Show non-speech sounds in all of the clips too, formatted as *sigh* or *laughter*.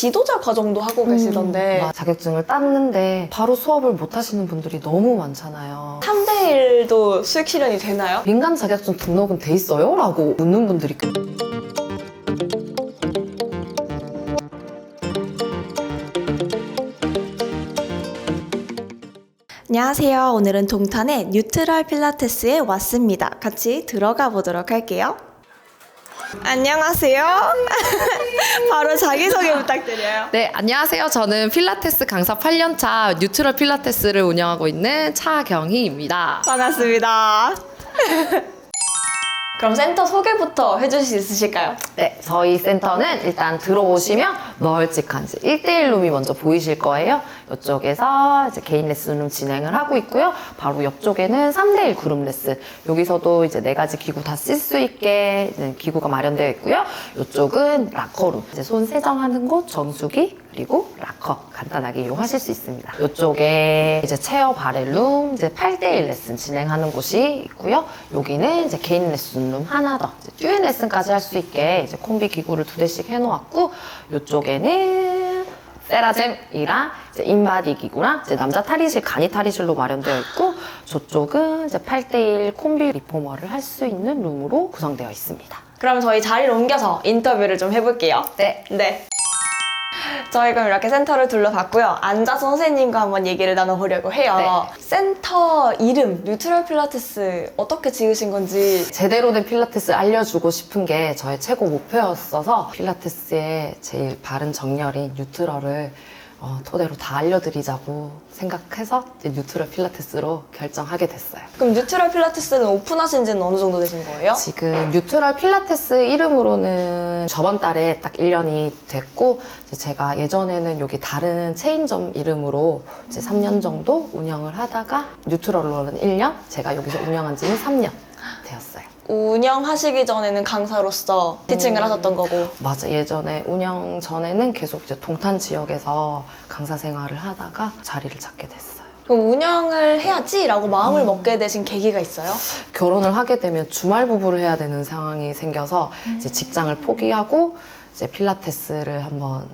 지도자 과정도 하고 계시던데 막 자격증을 땄는데 바로 수업을 못 하시는 분들이 너무 많잖아요. 3대 1도 수익 실현이 되나요? 민간 자격증 등록은 돼 있어요? 라고 묻는 분들이 안녕하세요. 오늘은 동탄의 뉴트럴 필라테스에 왔습니다. 같이 들어가 보도록 할게요. 안녕하세요. *laughs* 바로 자기소개 부탁드려요. 네, 안녕하세요. 저는 필라테스 강사 8년차 뉴트럴 필라테스를 운영하고 있는 차경희입니다. 반갑습니다. *laughs* 그럼 센터 소개부터 해주실 수 있으실까요? 네, 저희 센터는 일단 들어오시면 널찍한 이제 1대1 룸이 먼저 보이실 거예요. 이쪽에서 이제 개인 레슨룸 진행을 하고 있고요. 바로 옆쪽에는 3대1 그룹 레슨. 여기서도 이제 네 가지 기구 다 쓸 수 있게 기구가 마련되어 있고요. 이쪽은 락커룸. 이제 손 세정하는 곳, 정수기, 그리고 락커 간단하게 이용하실 수 있습니다. 이쪽에 이제 체어 바렐룸, 이제 8대1 레슨 진행하는 곳이 있고요. 여기는 이제 개인 레슨룸 하나 더, 이제 듀엣 레슨까지 할 수 있게 이제 콤비 기구를 두 대씩 해놓았고, 이쪽에는 세라젬이랑 이제 인바디 기구랑 이제 남자 탈의실, 간이 탈의실로 마련되어 있고, 저쪽은 이제 8대1 콤비 리포머를 할 수 있는 룸으로 구성되어 있습니다. 그럼 저희 자리를 옮겨서 인터뷰를 좀 해볼게요. 네. 네. 저희 그럼 이렇게 센터를 둘러봤고요. 앉아서 선생님과 한번 얘기를 나눠보려고 해요. 네. 센터 이름, 뉴트럴 필라테스 어떻게 지으신 건지. 제대로 된 필라테스 알려주고 싶은 게 저의 최고 목표였어서 필라테스의 제일 바른 정렬인 뉴트럴을 어, 토대로 다 알려드리자고 생각해서 이제 뉴트럴 필라테스로 결정하게 됐어요. 그럼 뉴트럴 필라테스는 오픈하신 지는 어느 정도 되신 거예요? 지금 뉴트럴 필라테스 이름으로는 저번 달에 딱 1년이 됐고 이제 제가 예전에는 여기 다른 체인점 이름으로 이제 3년 정도 운영을 하다가 뉴트럴로는 1년, 제가 여기서 운영한 지는 3년 되었어요. 운영하시기 전에는 강사로서 티칭을 음. 하셨던 거고. 맞아. 예전에 운영 전에는 계속 이제 동탄 지역에서 강사 생활을 하다가 자리를 잡게 됐어요. 그럼 운영을 해야지라고 음. 마음을 먹게 되신 계기가 있어요? 결혼을 하게 되면 주말 부부를 해야 되는 상황이 생겨서 이제 직장을 포기하고 이제 필라테스를 한번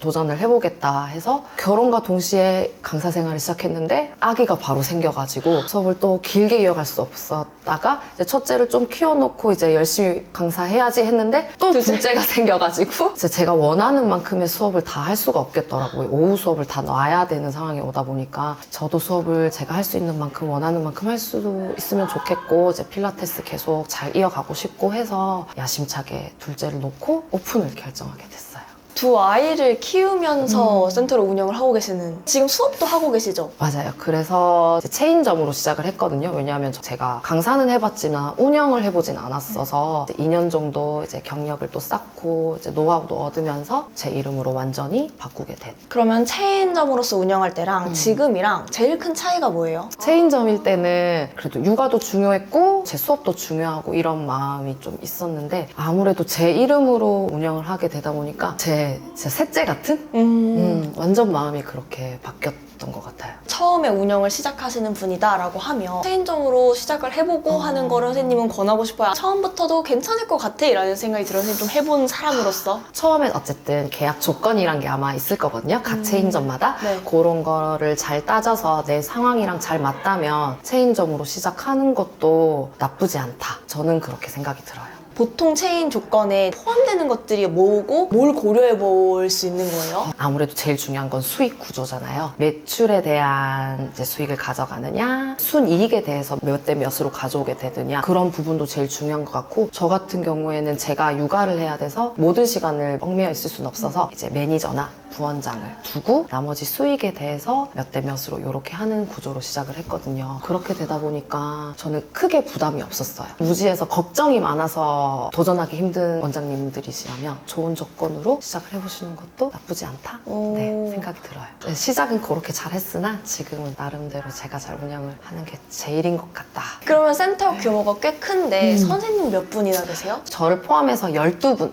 도전을 해보겠다 해서 결혼과 동시에 강사 생활을 시작했는데 아기가 바로 생겨가지고 수업을 또 길게 이어갈 수 없었다가 이제 첫째를 좀 키워놓고 이제 열심히 강사해야지 했는데 또 둘째. 둘째가 *laughs* 생겨가지고 이제 제가 원하는 만큼의 수업을 다 할 수가 없겠더라고요. 오후 수업을 다 놔야 되는 상황이 오다 보니까 저도 수업을 제가 할 수 있는 만큼 원하는 만큼 할 수도 있으면 좋겠고 이제 필라테스 계속 잘 이어가고 싶고 해서 야심차게 둘째를 놓고 오픈을 결정하게 됐어요. 두 아이를 키우면서 음. 센터를 운영을 하고 계시는 지금 수업도 하고 계시죠? 맞아요. 그래서 이제 체인점으로 시작을 했거든요. 왜냐하면 제가 강사는 해봤지만 운영을 해보진 않았어서 이제 2년 정도 이제 경력을 또 쌓고 이제 노하우도 얻으면서 제 이름으로 완전히 바꾸게 된. 그러면 체인점으로서 운영할 때랑 음. 지금이랑 제일 큰 차이가 뭐예요? 체인점일 때는 그래도 육아도 중요했고 제 수업도 중요하고 이런 마음이 좀 있었는데 아무래도 제 이름으로 운영을 하게 되다 보니까 제, 제 셋째 같은 음, 음, 완전 마음이 그렇게 바뀌었던 것 같아요. 처음에 운영을 시작하시는 분이다라고 하면 체인점으로 시작을 해보고 어. 하는 거를 선생님은 권하고 싶어요. 처음부터도 괜찮을 것 같아 이라는 생각이 들어요. 선생님 좀 해본 사람으로서. 처음엔 어쨌든 계약 조건이란 게 아마 있을 거거든요. 각 음. 체인점마다. 네. 그런 거를 잘 따져서 내 상황이랑 잘 맞다면 체인점으로 시작하는 것도 나쁘지 않다. 저는 그렇게 생각이 들어요. 보통 체인 조건에 포함되는 것들이 뭐고 뭘 고려해 볼 수 있는 거예요? 아무래도 제일 중요한 건 수익 구조잖아요. 매출에 대한 이제 수익을 가져가느냐, 순이익에 대해서 몇 대 몇으로 가져오게 되느냐, 그런 부분도 제일 중요한 것 같고, 저 같은 경우에는 제가 육아를 해야 돼서 모든 시간을 얽매여 있을 수는 없어서 이제 매니저나 부원장을 두고 나머지 수익에 대해서 몇 대 몇으로 이렇게 하는 구조로 시작을 했거든요. 그렇게 되다 보니까 저는 크게 부담이 없었어요. 무지해서 걱정이 많아서 도전하기 힘든 원장님들이시라면 좋은 조건으로 시작을 해보시는 것도 나쁘지 않다. 오. 네, 생각이 들어요. 네, 시작은 그렇게 잘했으나 지금은 나름대로 제가 잘 운영을 하는 게 제일인 것 같다. 그러면 센터 규모가 꽤 큰데 음. 선생님 몇 분이나 계세요? 저를 포함해서 12분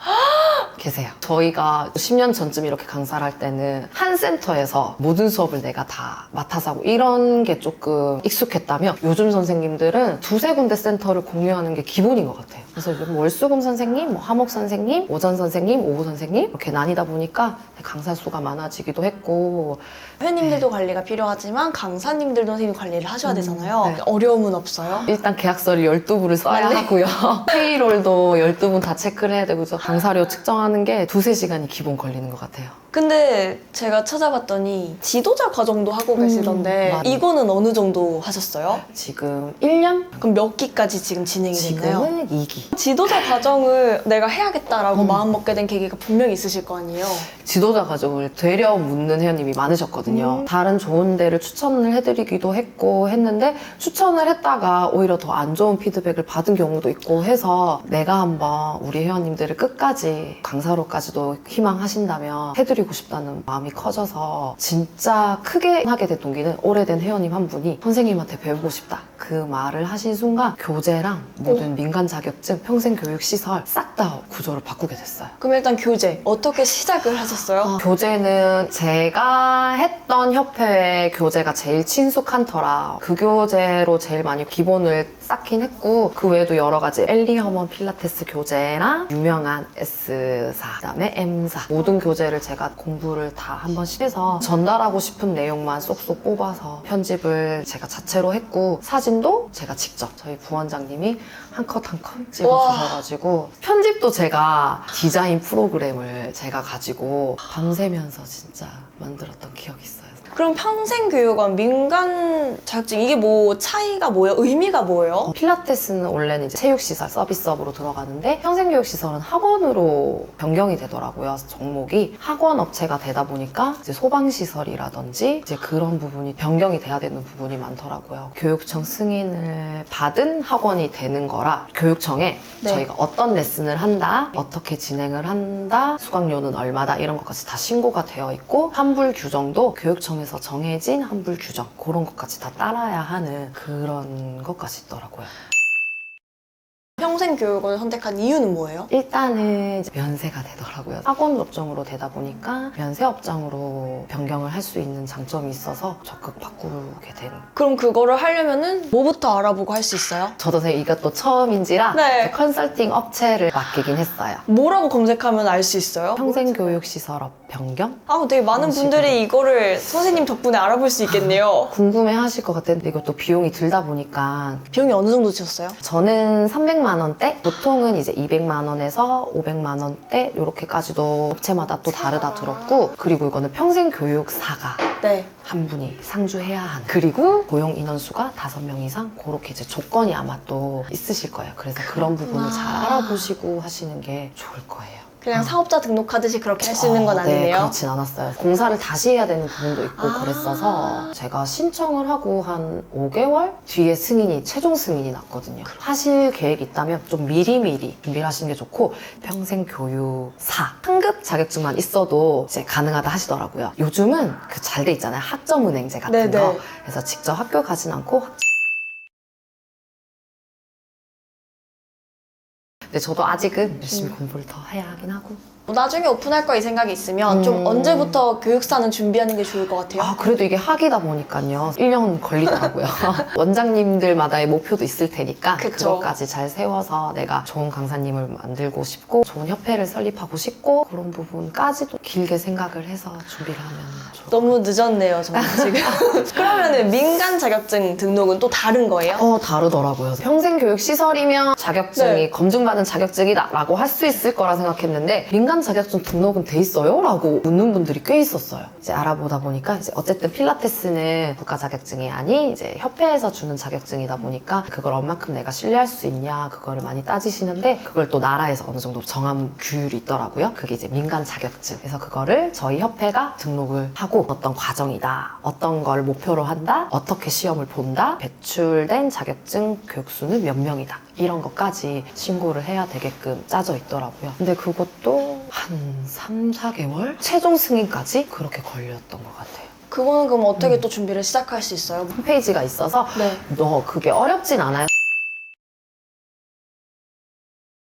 계세요. 저희가 10년 전쯤 이렇게 강사를 할 때는 한 센터에서 모든 수업을 내가 다 맡아서 하고 이런 게 조금 익숙했다면 요즘 선생님들은 두세 군데 센터를 공유하는 게 기본인 것 같아요. 그래서 요즘 월수금 선생님, 뭐 화목 선생님, 오전 선생님, 오후 선생님 이렇게 나뉘다 보니까 강사 수가 많아지기도 했고 회원님들도 관리가 필요하지만 강사님들도 선생님 관리를 하셔야 되잖아요. 네. 어려움은 없어요? 일단 계약서를 12부를 써야 빨리? 하고요. *laughs* 페이롤도 12분 다 체크를 해야 되고 그래서 강사료 측정하는 게 두세 시간이 기본 걸리는 것 같아요. 근데 제가 찾아봤더니 지도자 과정도 하고 계시던데 맞아요. 이거는 어느 정도 하셨어요? 지금 1년? 그럼 몇 기까지 지금 진행이 됐나요? 지금은 2기. 지도자 과정을 내가 해야겠다라고 음. 마음 먹게 된 계기가 분명히 있으실 거 아니에요? 지도자 과정을 되려 묻는 회원님이 많으셨거든요. 음. 다른 좋은 데를 추천을 해드리기도 했고 했는데 추천을 했다가 오히려 더 안 좋은 피드백을 받은 경우도 있고 해서 내가 한번 우리 회원님들을 끝까지 강사로까지도 희망하신다면 해드리고 싶다는 마음이 커져서 진짜 크게 하게 된 동기는 오래된 회원님 한 분이 선생님한테 배우고 싶다. 그 말을 하신 순간 교재랑 모든 민간 자격증, 평생 교육 시설 싹 다 구조를 바꾸게 됐어요. 그럼 일단 교재 어떻게 시작을 하셨어요? 어, 교재는 제가 했던 협회의 교재가 제일 친숙한 터라 그 교재로 제일 많이 기본을 쌓긴 했고 그 외에도 여러 가지 엘리 허먼 필라테스 교재랑 유명한 S사 그다음에 M사 모든 교재를 제가 공부를 다 한 번씩 해서 전달하고 싶은 내용만 쏙쏙 뽑아서 편집을 제가 자체로 했고 사진도 제가 직접 저희 부원장님이 한 컷 한 컷 찍어주셔가지고 편집도 제가 디자인 프로그램을 제가 가지고 밤새면서 진짜 만들었던 기억이 있어요. 그럼 평생교육원 민간 자격증 이게 뭐 차이가 뭐예요? 의미가 뭐예요? 어, 필라테스는 원래는 이제 체육시설 서비스업으로 들어가는데 평생교육시설은 학원으로 변경이 되더라고요. 종목이 학원 업체가 되다 보니까 이제 소방시설이라든지 이제 그런 부분이 변경이 돼야 되는 부분이 많더라고요. 교육청 승인을 받은 학원이 되는 거라 교육청에 네. 저희가 어떤 레슨을 한다, 어떻게 진행을 한다, 수강료는 얼마다 이런 것까지 다 신고가 되어 있고 환불 규정도 교육청에서 정해진 환불 규정 그런 것까지 다 따라야 하는 그런 것까지 있더라고요. 평생 교육원을 선택한 이유는 뭐예요? 일단은 이제 면세가 되더라고요. 학원 업종으로 되다 보니까 면세 업종으로 변경을 할 수 있는 장점이 있어서 적극 바꾸게 된. 그럼 그거를 하려면은 뭐부터 알아보고 할 수 있어요? 저도 제 이것도 처음인지라 네. 컨설팅 업체를 맡기긴 했어요. 뭐라고 검색하면 알 수 있어요? 평생교육시설업 변경? 아, 되게 많은 분들이 이거를 선생님 덕분에 알아볼 수 있겠네요. *laughs* 궁금해 하실 것 같은데 이것도 비용이 들다 보니까 비용이 어느 정도 드셨어요? 저는 300만 원 대, 보통은 이제 200만 원에서 500만 원대 이렇게까지도 업체마다 또 다르다 들었고 그리고 이거는 평생 교육사가 네. 한 분이 상주해야 하는 그리고 고용 인원수가 5명 이상 그렇게 이제 조건이 아마 또 있으실 거예요. 그래서 그런 부분을 잘 알아보시고 하시는 게 좋을 거예요. 그냥 사업자 등록하듯이 그렇게 할 수 있는 건 어, 네, 아니네요. 그렇진 않았어요. 공사를 다시 해야 되는 부분도 있고 아. 그랬어서 제가 신청을 하고 한 5개월 뒤에 승인이 최종 승인이 났거든요. 하실 계획이 있다면 좀 미리미리 준비를 하시는 게 좋고 평생 교육사 상급 자격증만 있어도 이제 가능하다 하시더라고요. 요즘은 그 잘 돼 있잖아요. 학점은행제 같은 네 네. 거. 그래서 직접 학교 가진 않고 학- 근데 저도 아직은 열심히 음. 공부를 더 해야 하긴 하고 뭐 나중에 오픈할 거 이 생각이 있으면 좀 음. 언제부터 교육사는 준비하는 게 좋을 것 같아요? 아, 그래도 이게 학이다 보니까요. 1년 걸리더라고요. *laughs* *laughs* 원장님들마다의 목표도 있을 테니까 그 그쵸. 것까지 잘 세워서 내가 좋은 강사님을 만들고 싶고 좋은 협회를 설립하고 싶고 그런 부분까지도 길게 생각을 해서 준비를 하면 너무 늦었네요, 저는 *laughs* 지금. 그러면은 민간 자격증 등록은 또 다른 거예요? 어, 다르더라고요. 평생 교육 시설이면 자격증이 네. 검증받은 자격증이다라고 할 수 있을 거라 생각했는데 민간 자격증 등록은 돼 있어요? 라고 묻는 분들이 꽤 있었어요. 이제 알아보다 보니까 이제 어쨌든 필라테스는 국가 자격증이 아닌 이제 협회에서 주는 자격증이다 보니까 그걸 얼만큼 내가 신뢰할 수 있냐 그거를 많이 따지시는데 그걸 또 나라에서 어느 정도 정한 규율이 있더라고요. 그게 이제 민간 자격증. 그래서 그거를 저희 협회가 등록을 하고 어떤 과정이다. 어떤 걸 목표로 한다. 어떻게 시험을 본다. 배출된 자격증 교육수는 몇 명이다. 이런 것까지 신고를 해야 되게끔 짜져 있더라고요. 근데 그것도 한 3, 4개월? 최종 승인까지 그렇게 걸렸던 것 같아요. 그거는 그럼 어떻게 음. 또 준비를 시작할 수 있어요? 홈페이지가 있어서 네. 너 그게 어렵진 않아요.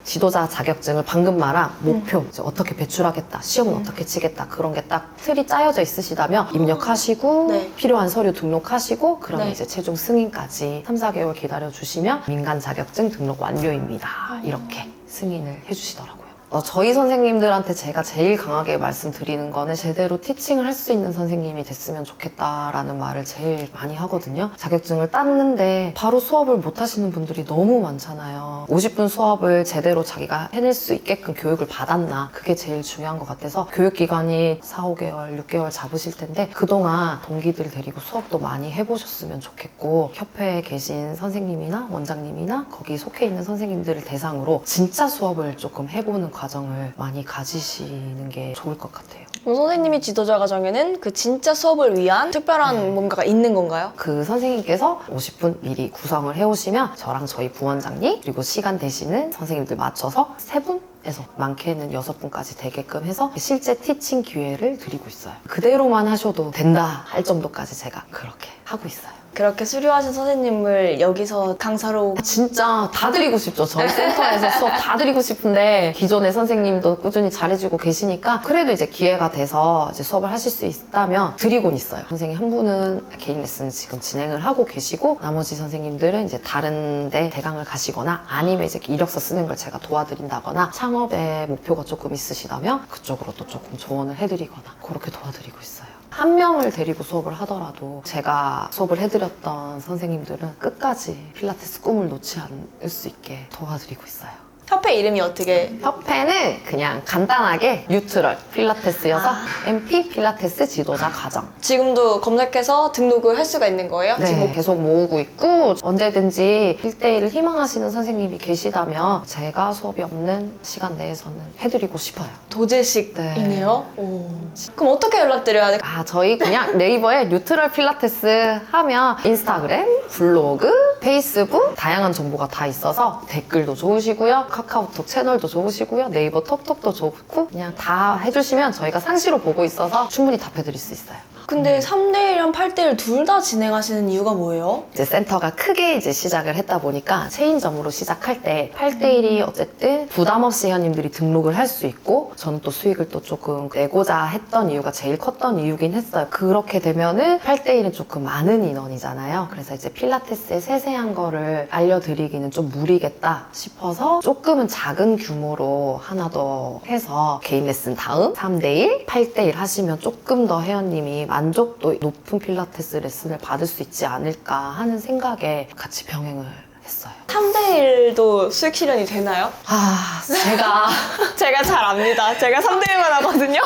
지도자 자격증을 방금 말한 목표, 이제 어떻게 배출하겠다, 시험은 음. 어떻게 치겠다, 그런 게 딱 틀이 짜여져 있으시다면 입력하시고 네. 필요한 서류 등록하시고 그러면 네. 이제 최종 승인까지 3, 4개월 기다려 주시면 민간 자격증 등록 완료입니다. 이렇게 승인을 해주시더라고요. 어, 저희 선생님들한테 제가 제일 강하게 말씀드리는 거는 제대로 티칭을 할 수 있는 선생님이 됐으면 좋겠다라는 말을 제일 많이 하거든요. 자격증을 땄는데 바로 수업을 못 하시는 분들이 너무 많잖아요. 50분 수업을 제대로 자기가 해낼 수 있게끔 교육을 받았나 그게 제일 중요한 것 같아서 교육기간이 4, 5개월, 6개월 잡으실 텐데 그동안 동기들 데리고 수업도 많이 해보셨으면 좋겠고 협회에 계신 선생님이나 원장님이나 거기 속해 있는 선생님들을 대상으로 진짜 수업을 조금 해보는 과정을 많이 가지시는 게 좋을 것 같아요. 그럼 선생님이 지도자 과정에는 그 진짜 수업을 위한 특별한 뭔가가 있는 건가요? 그 선생님께서 50분 미리 구성을 해오시면 저랑 저희 부원장님 그리고 시간 되시는 선생님들 맞춰서 세분에서 많게는 여섯 분까지 되게끔 해서 실제 티칭 기회를 드리고 있어요. 그대로만 하셔도 된다 할 정도까지 제가 그렇게 하고 있어요. 그렇게 수료하신 선생님을 여기서 강사로 진짜 다 드리고 싶죠. 저희 센터에서 수업 다 드리고 싶은데 기존의 선생님도 꾸준히 잘해주고 계시니까 그래도 이제 기회가 돼서 이제 수업을 하실 수 있다면 드리곤 있어요. 선생님 한 분은 개인 레슨 지금 진행을 하고 계시고 나머지 선생님들은 이제 다른 데 대강을 가시거나 아니면 이제 이력서 쓰는 걸 제가 도와드린다거나 창업에 목표가 조금 있으시다면 그쪽으로 또 조금 조언을 해드리거나 그렇게 도와드리고 있어요. 한 명을 데리고 수업을 하더라도 제가 수업을 해드렸던 선생님들은 끝까지 필라테스 꿈을 놓지 않을 수 있게 도와드리고 있어요. 협회 이름이 어떻게 협회는 그냥 간단하게 뉴트럴 필라테스여서 아. MP 필라테스 지도자 과정. 지금도 검색해서 등록을 할 수가 있는 거예요? 네, 지금 계속 모으고 있고 언제든지 1대1을 희망하시는 선생님이 계시다면 제가 수업이 없는 시간 내에서는 해드리고 싶어요. 도제식이네요. 오. 그럼 어떻게 연락드려야 돼? 아, 저희 그냥 네이버에 뉴트럴 필라테스 하면 인스타그램, 블로그, 페이스북 다양한 정보가 다 있어서 댓글도 좋으시고요. 카카오톡 채널도 좋으시고요. 네이버 톡톡도 좋고 그냥 다 해주시면 저희가 상시로 보고 있어서 충분히 답해드릴 수 있어요. 근데 3대1이랑 8대1 둘 다 진행하시는 이유가 뭐예요? 이제 센터가 크게 이제 시작을 했다 보니까 체인점으로 시작할 때 8대1이 어쨌든 부담 없이 회원님들이 등록을 할 수 있고 저는 또 수익을 또 조금 내고자 했던 이유가 제일 컸던 이유긴 했어요. 그렇게 되면은 8대1은 조금 많은 인원이잖아요. 그래서 이제 필라테스의 세세한 거를 알려드리기는 좀 무리겠다 싶어서 조금은 작은 규모로 하나 더 해서 개인 레슨 다음 3대1, 8대1 하시면 조금 더 회원님이 만족도 높은 필라테스 레슨을 받을 수 있지 않을까 하는 생각에 같이 병행을 했어요. 3대 1도 수익 실현이 되나요? 아, 제가, *laughs* 제가 잘 압니다. 제가 3대 1만 하거든요.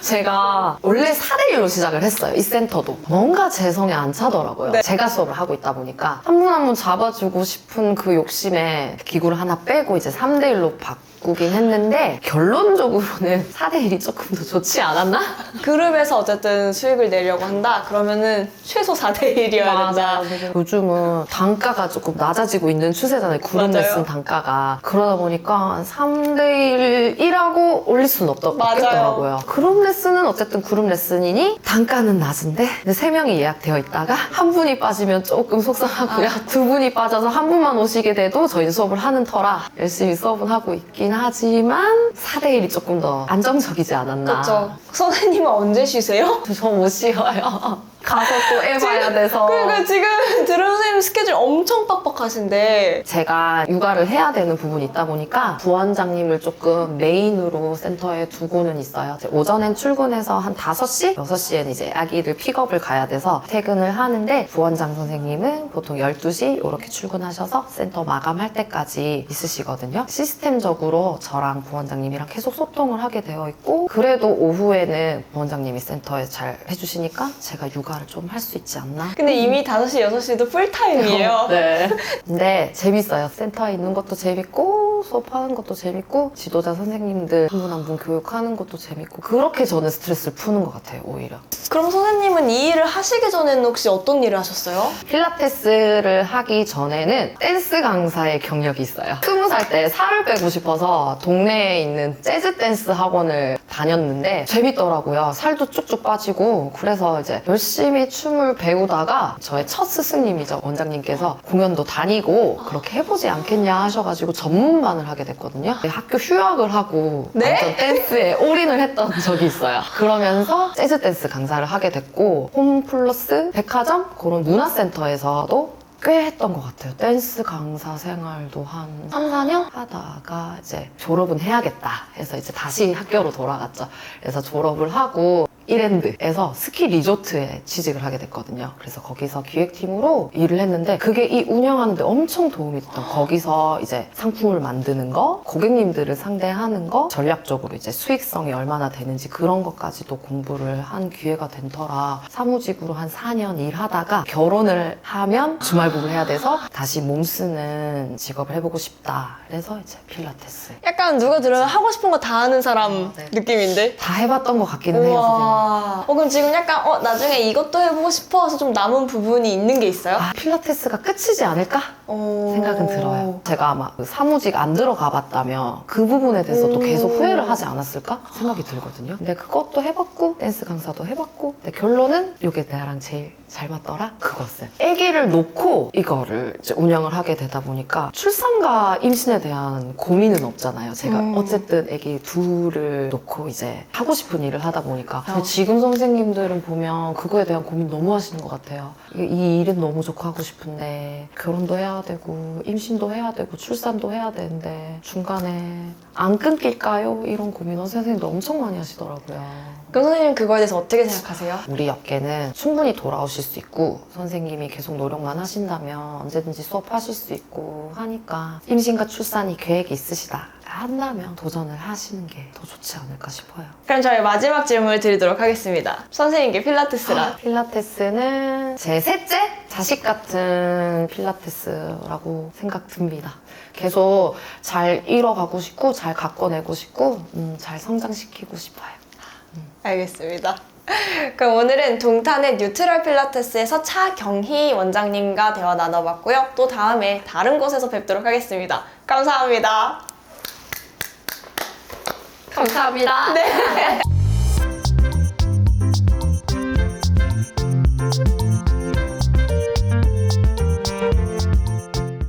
제가 원래 4대1로 시작을 했어요. 이 센터도. 뭔가 제 성에 안 차더라고요. 네. 제가 수업을 하고 있다 보니까 한 분 한 분 잡아주고 싶은 그 욕심에 기구를 하나 빼고 이제 3대1로 바 꾸긴 했는데 결론적으로는 *laughs* 4대1이 조금 더 좋지 않았나? 그룹에서 어쨌든 수익을 내려고 한다? 그러면은 최소 4대1이어야 된다. 요즘은 단가가 조금 낮아지고 있는 추세잖아요. 그룹 맞아요. 레슨 단가가. 그러다 보니까 3대1 1하고 올릴 수는 없더, 맞아요. 없겠더라고요. 그룹 레슨은 어쨌든 그룹 레슨이니 단가는 낮은데 근데 3명이 예약되어 있다가 한 분이 빠지면 조금 속상하고요. 아. 두 분이 빠져서 한 분만 오시게 돼도 저희 수업을 하는 터라 열심히 수업은 하고 있긴 하지만 4대1이 조금 더 안정적이지 않았나. 그렇죠. 선생님은 언제 쉬세요? *laughs* 저 못 쉬어요. 가서 또 해봐야 돼서. 그러니까 지금 들은 선생님 스케줄 엄청 빡빡하신데 제가 육아를 해야 되는 부분이 있다 보니까 부원장님을 조금 메인으로 센터에 두고는 있어요. 이제 오전엔 출근해서 한 5시? 6시엔 이제 아기를 픽업을 가야 돼서 퇴근을 하는데 부원장 선생님은 보통 12시 이렇게 출근하셔서 센터 마감할 때까지 있으시거든요. 시스템적으로 저랑 부원장님이랑 계속 소통을 하게 되어 있고 그래도 오후에는 부원장님이 센터에 잘 해주시니까 제가 육아 를 좀 할 수 있지 않나 근데 이미 5시, 6시도 풀타임이에요. 네. *laughs* 근데 재밌어요. 센터에 있는 것도 재밌고 수업하는 것도 재밌고 지도자 선생님들 한 분 한 분 교육하는 것도 재밌고 그렇게 저는 스트레스를 푸는 것 같아요. 오히려. 그럼 선생님은 이 일을 하시기 전에는 혹시 어떤 일을 하셨어요? 필라테스를 하기 전에는 댄스 강사의 경력이 있어요. 스무 살 때 살을 빼고 싶어서 동네에 있는 재즈 댄스 학원을 다녔는데 재밌더라고요. 살도 쭉쭉 빠지고 그래서 이제 열심히 춤을 배우다가 저의 첫 스승님이죠. 원장님께서 공연도 다니고 그렇게 해보지 않겠냐 하셔가지고 전문 반을 하게 됐거든요. 학교 휴학을 하고 네? 완전 댄스에 올인을 했던 *laughs* 적이 있어요. 그러면서 재즈 댄스 강사를 하게 됐고 홈 플러스 백화점 그런 문화센터에서도 꽤 했던 것 같아요. 댄스 강사 생활도 한 3, 4년 하다가 이제 졸업은 해야겠다 해서 이제 다시 학교로 돌아갔죠. 그래서 졸업을 하고 이랜드에서 스키 리조트에 취직을 하게 됐거든요. 그래서 거기서 기획팀으로 일을 했는데 그게 이 운영하는데 엄청 도움이 됐던 거기서 이제 상품을 만드는 거, 고객님들을 상대하는 거, 전략적으로 이제 수익성이 얼마나 되는지 그런 것까지도 공부를 한 기회가 된 터라 사무직으로 한 4년 일하다가 결혼을 하면 주말부부를 해야 돼서 다시 몸 쓰는 직업을 해보고 싶다. 그래서 이제 필라테스. 약간 누가 들으면 하고 싶은 거 다 하는 사람 네. 느낌인데? 다 해봤던 것 같기는 해요, 선생님. 우와. 어, 그럼 지금 약간, 어, 나중에 이것도 해보고 싶어서 좀 남은 부분이 있는 게 있어요? 아, 필라테스가 끝이지 않을까? 어... 생각은 들어요. 제가 아마 그 사무직 안 들어가 봤다면 그 부분에 대해서 또 계속 음. 후회를 하지 않았을까 생각이 들거든요. 근데 그것도 해봤고 댄스 강사도 해봤고 근데 결론은 이게 나랑 제일 잘 맞더라 그것은 아기를 놓고 이거를 이제 운영을 하게 되다 보니까 출산과 임신에 대한 고민은 없잖아요. 제가 음. 어쨌든 아기 둘을 놓고 이제 하고 싶은 일을 하다 보니까 어. 지금 선생님들은 보면 그거에 대한 고민 너무 하시는 것 같아요. 이- 이 일은 너무 좋고 하고 싶은데 결혼도 해야 되고 임신도 해야 되고 출산도 해야 되는데 중간에 안 끊길까요? 이런 고민 은 선생님도 엄청 많이 하시더라고요. 그럼 선생님 그거에 대해서 어떻게 생각하세요? 우리 업계는 충분히 돌아오실 수 있고 선생님이 계속 노력만 하신다면 언제든지 수업하실 수 있고 하니까 임신과 출산이 계획이 있으시다 한다면 도전을 하시는 게 더 좋지 않을까 싶어요. 그럼 저희 마지막 질문을 드리도록 하겠습니다. 선생님께 필라테스라. 필라테스는 제 셋째 자식 같은 필라테스라고 생각 듭니다. 계속 잘 이뤄가고 싶고 잘 가꿔내고 싶고 음, 잘 성장시키고 싶어요. 알겠습니다. *laughs* 그럼 오늘은 동탄의 뉴트럴 필라테스에서 차경희 원장님과 대화 나눠봤고요. 또 다음에 다른 곳에서 뵙도록 하겠습니다. 감사합니다. 감사합니다.